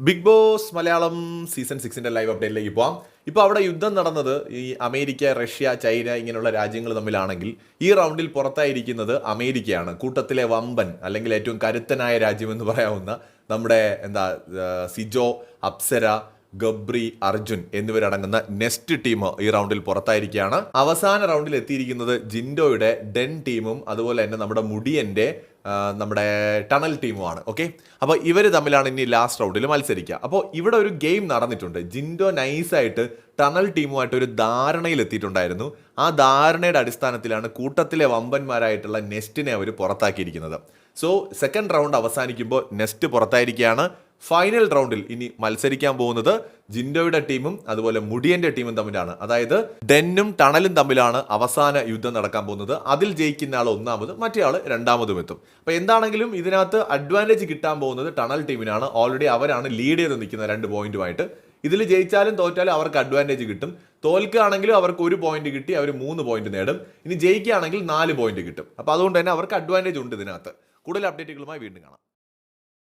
Big Boss Malayalam season സിക്സിന്റെ live അപ്ഡേറ്റിലേക്ക് പോവാം. ഇപ്പോൾ അവിടെ യുദ്ധം നടന്നത് ഈ അമേരിക്ക റഷ്യ ചൈന ഇങ്ങനെയുള്ള രാജ്യങ്ങൾ തമ്മിലാണെങ്കിൽ ഈ റൗണ്ടിൽ പുറത്തായിരിക്കുന്നത് അമേരിക്കയാണ്. കൂട്ടത്തിലെ വമ്പൻ അല്ലെങ്കിൽ ഏറ്റവും കരുത്തനായ രാജ്യം എന്ന് പറയാവുന്ന നമ്മുടെ എന്താ സിജോ അപ്സര ഗബ്രി അർജുൻ എന്നിവരടങ്ങുന്ന നെസ്റ്റ് ടീം ഈ റൗണ്ടിൽ പുറത്തായിരിക്കുകയാണ്. അവസാന റൗണ്ടിൽ എത്തിയിരിക്കുന്നത് ജിൻഡോയുടെ ഡെൻ ടീമും അതുപോലെ തന്നെ നമ്മുടെ മുടിയന്റെ ആ, നമ്മുടെ ടണൽ ടീമുമാണ്. ഓക്കെ? അപ്പോൾ ഇവർ തമ്മിലാണ് ഇനി ലാസ്റ്റ് റൗണ്ടിൽ മത്സരിക്കുക. അപ്പോൾ ഇവിടെ ഒരു ഗെയിം നടന്നിട്ടുണ്ട്. ജിൻഡോ നൈസായിട്ട് ടണൽ ടീമുമായിട്ട് ഒരു ധാരണയിൽ എത്തിയിട്ടുണ്ടായിരുന്നു. ആ ധാരണയുടെ അടിസ്ഥാനത്തിലാണ് കൂട്ടത്തിലെ വമ്പന്മാരായിട്ടുള്ള നെസ്റ്റിനെ അവർ പുറത്താക്കിയിരിക്കുന്നത്. സോ സെക്കൻഡ് റൗണ്ട് അവസാനിക്കുമ്പോൾ നെസ്റ്റ് പുറത്തായിരിക്കുകയാണ്. ഫൈനൽ റൗണ്ടിൽ ഇനി മത്സരിക്കാൻ പോകുന്നത് ജിൻഡോയുടെ ടീമും അതുപോലെ മുടിയന്റെ ടീമും തമ്മിലാണ്. അതായത് ഡെന്നും ടണലും തമ്മിലാണ് അവസാന യുദ്ധം നടക്കാൻ പോകുന്നത്. അതിൽ ജയിക്കുന്ന ആൾ ഒന്നാമത് മറ്റേ ആൾ രണ്ടാമതും എത്തും. അപ്പൊ എന്താണെങ്കിലും ഇതിനകത്ത് അഡ്വാന്റേജ് കിട്ടാൻ പോകുന്നത് ടണൽ ടീമിനാണ്. ഓൾറെഡി അവരാണ് ലീഡ് ചെയ്ത് നിൽക്കുന്ന രണ്ട് പോയിന്റുമായിട്ട് ഇതിൽ ജയിച്ചാലും തോറ്റാലും അവർക്ക് അഡ്വാന്റേജ് കിട്ടും. തോൽക്കുകയാണെങ്കിലും അവർക്ക് ഒരു പോയിന്റ് കിട്ടി അവർ മൂന്ന് പോയിന്റ് നേടും. ഇനി ജയിക്കുകയാണെങ്കിൽ നാല് പോയിന്റ് കിട്ടും. അപ്പോൾ അതുകൊണ്ട് തന്നെ അവർക്ക് അഡ്വാന്റേജ് ഉണ്ട് ഇതിനകത്ത്. കൂടുതൽ അപ്ഡേറ്റുകളുമായി വീണ്ടും കാണാം.